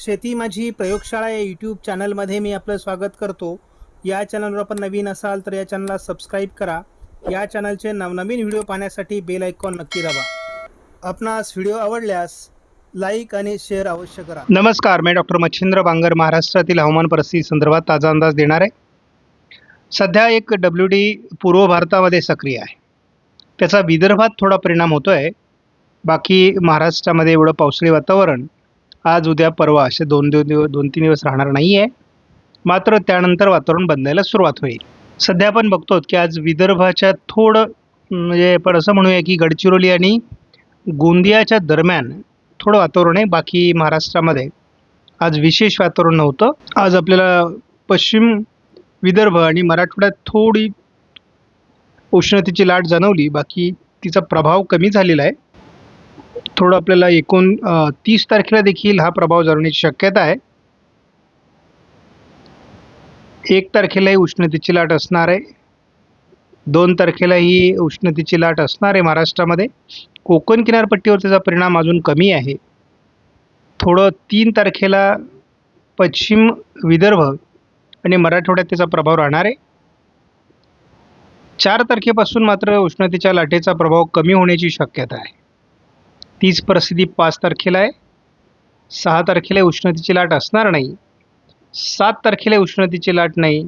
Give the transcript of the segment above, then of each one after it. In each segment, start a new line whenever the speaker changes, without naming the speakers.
शेती माझी प्रयोगशाळा या यूट्यूब चॅनलमध्ये मी आपलं स्वागत करतो. या चॅनलवर आपण नवीन असाल तर या चॅनलला सबस्क्राईब करा. या चॅनलचे नवनवीन व्हिडिओ पाहण्यासाठी बेल आयकॉन नक्की दाबा. आपणास व्हिडिओ आवडल्यास लाईक आणि शेअर अवश्य करा. नमस्कार मी डॉक्टर मच्छिंद्र बांगर महाराष्ट्रातील हवामान परिस्थिती संदर्भात ताजा अंदाज देणार आहे. सध्या एक डब्ल्यू डी पूर्व भारतामध्ये सक्रिय आहे. त्याचा विदर्भात थोडा परिणाम होतो आहे बाकी महाराष्ट्रामध्ये एवढं पावसाळी वातावरण आज उद्या परवा असे दोन दोन दिवस दोन तीन दिवस राहणार नाही आहे मात्र त्यानंतर वातावरण बदलायला सुरुवात होईल. सध्या आपण बघतो की आज विदर्भाच्या थोडं म्हणजे आपण असं म्हणूया की गडचिरोली आणि गोंदियाच्या दरम्यान थोडं वातावरण आहे. बाकी महाराष्ट्रामध्ये आज विशेष वातावरण नव्हतं. आज आपल्याला पश्चिम विदर्भ आणि मराठवाड्यात थोडी उष्णतेची लाट जाणवली. बाकी तिचा प्रभाव कमी झालेला आहे. थोडं आपल्याला एकूण तीस तारखेला देखील हा प्रभाव जाणवण्याची शक्यता आहे. एक तारखेलाही उष्णतेची लाट असणार आहे. दोन तारखेलाही उष्णतेची लाट असणार आहे महाराष्ट्रामध्ये. कोकण किनारपट्टीवर त्याचा परिणाम अजून कमी आहे. थोडं तीन तारखेला पश्चिम विदर्भ आणि मराठवाड्यात त्याचा प्रभाव राहणार आहे. चार तारखेपासून मात्र उष्णतेच्या लाटेचा प्रभाव कमी होण्याची शक्यता आहे. तीच परिस्थिती पाच तारखेला आहे. सहा तारखेला उष्णतेची लाट असणार नाही. सात तारखेला उष्णतेची लाट नाही.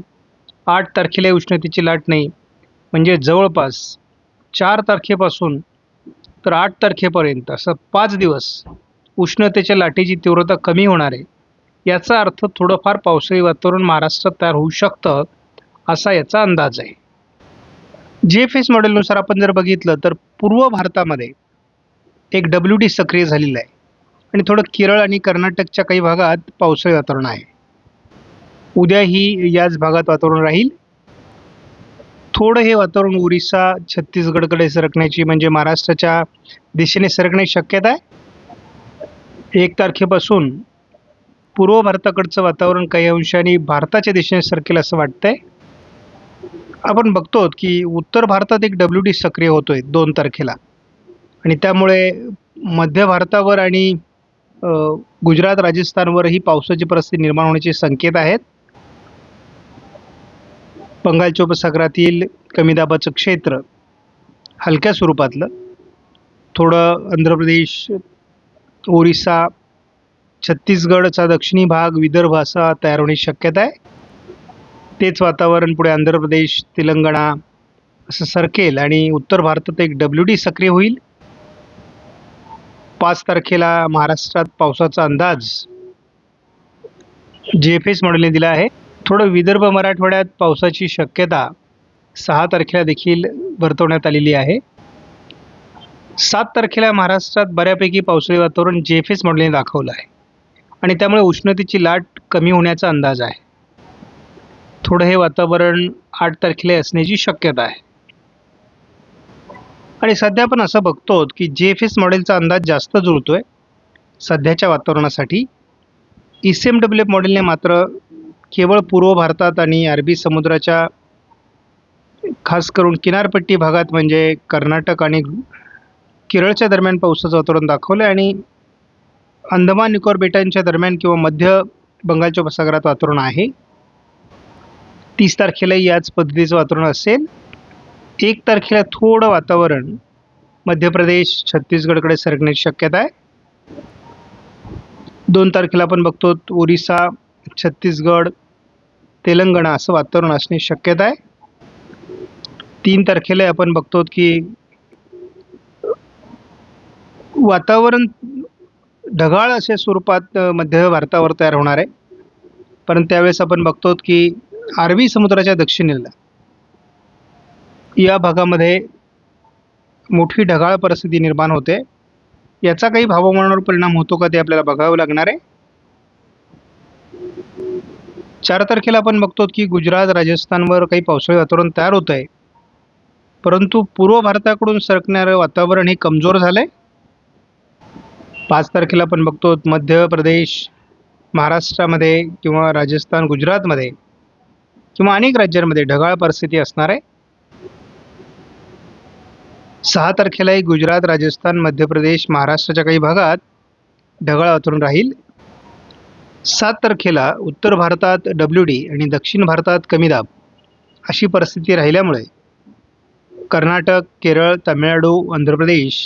आठ तारखेला उष्णतेची लाट नाही. म्हणजे जवळपास चार तारखेपासून तर आठ तारखेपर्यंत असं पाच दिवस उष्णतेच्या लाटेची तीव्रता कमी होणार आहे. याचा अर्थ थोडंफार पावसाळी वातावरण महाराष्ट्रात तयार होऊ शकतं असा याचा अंदाज आहे. जी एफ एस मॉडेलनुसार आपण जर बघितलं तर पूर्व भारतामध्ये एक डब्ल्यू डी सक्रिय झालेलं आहे. आणि थोडं केरळ आणि कर्नाटकच्या काही भागात पावसाळी वातावरण आहे. उद्याही याच भागात वातावरण राहील. थोडं हे वातावरण ओरिसा छत्तीसगडकडे सरकण्याची म्हणजे महाराष्ट्राच्या दिशेने सरकण्याची शक्यता आहे. एक तारखेपासून पूर्व भारताकडचं वातावरण काही अंशाने भारताच्या दिशेने सरकेल असं वाटतंय. आपण बघतो की उत्तर भारतात एक डब्ल्यू डी सक्रिय होतोय दोन तारखेला. आणि त्यामुळे मध्य भारतावर आणि गुजरात राजस्थानवरही पावसाची परिस्थिती निर्माण होण्याचे संकेत आहेत. बंगालच्या उपसागरातील कमी दाबाचं क्षेत्र हलक्या स्वरूपातलं. थोडं आंध्र प्रदेश ओरिसा छत्तीसगडचा दक्षिणी भाग विदर्भ असा तयार होण्याची शक्यता आहे. तेच वातावरण पुढे आंध्र प्रदेश तेलंगणा असं सरकेल आणि उत्तर भारतात एक डब्ल्यू डी सक्रिय होईल. पाच तारखेला महाराष्ट्रात पावसाचा अंदाज जी एफ एस मॉडेलने दिला आहे. थोडं विदर्भ मराठवाड्यात पावसाची शक्यता सहा तारखेला देखील वर्तवण्यात आलेली आहे. सात तारखेला महाराष्ट्रात बऱ्यापैकी पावसाळी वातावरण जे एफ एस मॉडेलने दाखवलं आहे. आणि त्यामुळे उष्णतेची लाट कमी होण्याचा अंदाज आहे. थोडं हे वातावरण आठ तारखेला असण्याची शक्यता आहे. आणि सध्या आपण असं बघतो की जे एफ एस मॉडेलचा अंदाज जास्त जुळतो आहे सध्याच्या वातावरणासाठी. E C M W F मॉडेलने मात्र केवळ पूर्व भारतात आणि अरबी समुद्राच्या खास करून किनारपट्टी भागात म्हणजे कर्नाटक आणि केरळच्या दरम्यान पावसाचं वातावरण दाखवलं आहे आणि अंदमान निकोबार बेटांच्या दरम्यान किंवा मध्य बंगालच्या उपसागरात वातावरण आहे. तीस तारखेलाही याच पद्धतीचं वातावरण असेल. एक तारखेला थोडं वातावरण. मध्य प्रदेश छत्तीसगडकडे सरकण्याची शक्यता आहे. दोन तारखेला आपण बघतो ओरिसा छत्तीसगड तेलंगणा असं वातावरण असण्याची शक्यता आहे. तीन तारखेला आपण बघतो की वातावरण ढगाळ अशा स्वरूपात मध्य भारतावर तयार होणार आहे. पण त्यावेळेस आपण बघतो की अरबी समुद्राच्या दक्षिणेला या भागामध्ये मोठी ढगाळ परिस्थिती निर्माण होते. याचा काही हवामानावर परिणाम होतो का ते आपल्याला बघावं लागणार आहे. चार तारखेला आपण बघतो की गुजरात राजस्थानवर काही पावसाळी वातावरण तयार होत आहे. परंतु पूर्व भारताकडून सरकणारं वातावरण हे कमजोर झालं आहे पाच तारखेला आपण बघतो मध्य प्रदेश महाराष्ट्रामध्ये किंवा राजस्थान गुजरातमध्ये किंवा अनेक राज्यांमध्ये ढगाळ परिस्थिती असणार आहे. सहा तारखेलाही गुजरात राजस्थान मध्य प्रदेश महाराष्ट्राच्या काही भागात ढगाळ वातावरण राहील. सात तारखेला उत्तर भारतात डब्ल्यू डी आणि दक्षिण भारतात कमी दाब अशी परिस्थिती राहिल्यामुळे कर्नाटक केरळ तामिळनाडू आंध्र प्रदेश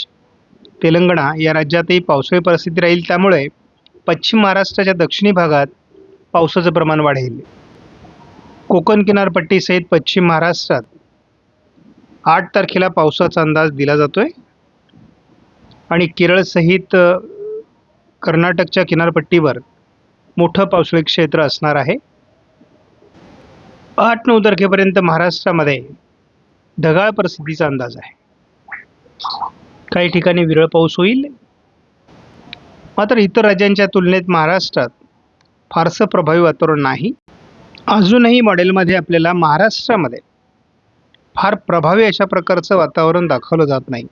तेलंगणा या राज्यातही पावसाळी परिस्थिती राहील. त्यामुळे पश्चिम महाराष्ट्राच्या दक्षिणी भागात पावसाचं प्रमाण वाढेल. कोकण किनारपट्टीसहित पश्चिम महाराष्ट्रात आठ तारखेला पावसाचा अंदाज दिला जातो आहे आणि केरळसहित कर्नाटकच्या किनारपट्टीवर मोठं पावसाळी क्षेत्र असणार आहे. आठ नऊ तारखेपर्यंत महाराष्ट्रामध्ये ढगाळ परिस्थितीचा अंदाज आहे. काही ठिकाणी विरळ पाऊस होईल. मात्र इतर राज्यांच्या तुलनेत महाराष्ट्रात फारसं प्रभावी वातावरण नाही. अजूनही मॉडेलमध्ये आपल्याला महाराष्ट्रामध्ये फार प्रभावी अशा प्रकारचं वातावरण दाखवलं जात नाही.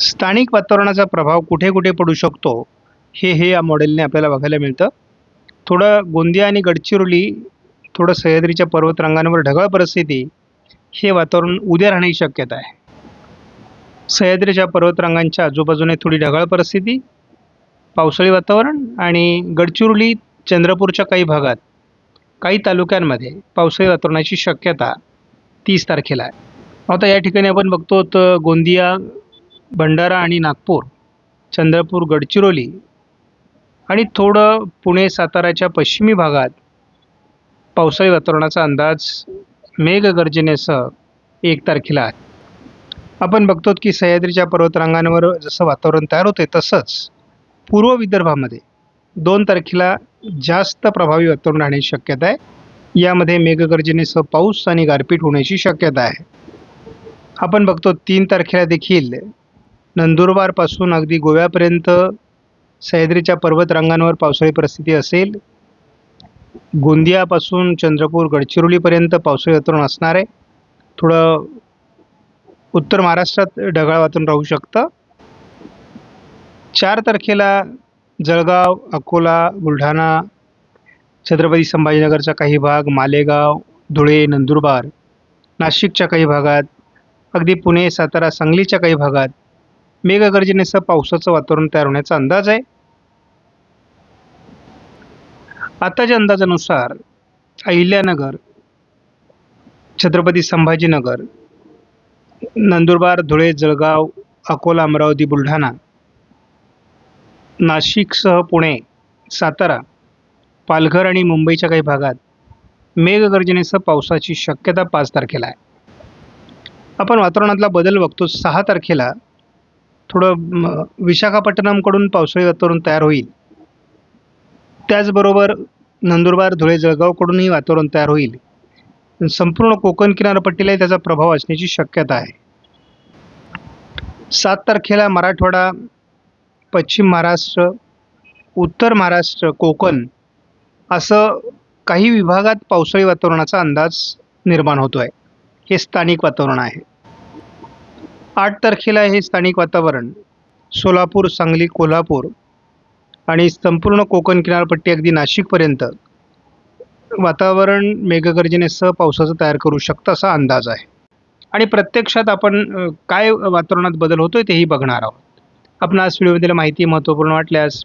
स्थानिक वातावरणाचा प्रभाव कुठे कुठे पडू शकतो हे हे या मॉडेलने आपल्याला बघायला मिळतं. थोडं गोंदिया आणि गडचिरोली थोडं सह्याद्रीच्या पर्वतरांगांवर ढगाळ परिस्थिती हे वातावरण उद्या राहण्याची शक्यता आहे. सह्याद्रीच्या पर्वतरांगांच्या आजूबाजूने थोडी ढगाळ परिस्थिती पावसाळी वातावरण आणि गडचिरोली चंद्रपूरच्या काही भागात काही तालुक्यांमध्ये पावसाळी वातावरणाची शक्यता तीस तारखेला आहे. आता या ठिकाणी आपण बघतो तर गोंदिया भंडारा आणि नागपूर चंद्रपूर गडचिरोली आणि थोडं पुणे साताराच्या पश्चिमी भागात पावसाळी वातावरणाचा अंदाज मेघगर्जनेसह एक तारखेला आहे. आपण बघतो की सह्याद्रीच्या पर्वतरांगांवर जसं वातावरण तयार होते तसंच पूर्व विदर्भामध्ये दोन तारखेला जास्त प्रभावी वातावरण राहण्याची शक्यता आहे. यामध्ये मेघगर्जनेसह पाऊस आणि गारपीट होण्याची शक्यता आहे. आपण बघतो तीन तारखेला देखील नंदुरबारपासून अगदी गोव्यापर्यंत सह्याद्रीच्या पर्वतरांगांवर पावसाळी परिस्थिती असेल. गोंदियापासून चंद्रपूर गडचिरोलीपर्यंत पावसाळी वातावरण असणार आहे. थोडं उत्तर महाराष्ट्रात ढगाळ वातावरण राहू शकतं. चार तारखेला जळगाव अकोला बुलढाणा छत्रपती संभाजीनगरचा काही भाग मालेगाव धुळे नंदुरबार नाशिकच्या काही भागात अगदी पुणे सातारा सांगलीच्या काही भागात मेघगर्जनेसह पावसाचं वातावरण तयार होण्याचा अंदाज आहे. आताच्या अंदाजानुसार अहिल्यानगर छत्रपती संभाजीनगर नंदुरबार धुळे जळगाव अकोला अमरावती बुलढाणा नाशिकसह पुणे सातारा पालघर आणि मुंबईच्या काही भागात मेघगर्जनेसह पावसाची शक्यता पाच तारखेला आहे. आपण वातावरणातला बदल बघतो सहा तारखेला थोडं विशाखापट्टणमकडून पावसाळी वातावरण तयार होईल. त्याचबरोबर नंदुरबार धुळे जळगावकडूनही वातावरण तयार होईल. संपूर्ण कोकण किनारपट्टीलाही त्याचा प्रभाव असण्याची शक्यता आहे. सात तारखेला मराठवाडा पश्चिम महाराष्ट्र उत्तर महाराष्ट्र कोकण असं काही विभागात पावसाळी वातावरणाचा अंदाज निर्माण होतो आहे हे स्थानिक वातावरण आहे. आठ तारखेला हे स्थानिक वातावरण सोलापूर सांगली कोल्हापूर आणि संपूर्ण कोकण किनारपट्टी अगदी नाशिकपर्यंत वातावरण मेघगर्जनेसह पावसाचं तयार करू शकतं असा अंदाज आहे. आणि प्रत्यक्षात आपण काय वातावरणात बदल होतोय तेही बघणार आहोत. आपण आज व्हिडिओमधील माहिती महत्त्वपूर्ण वाटल्यास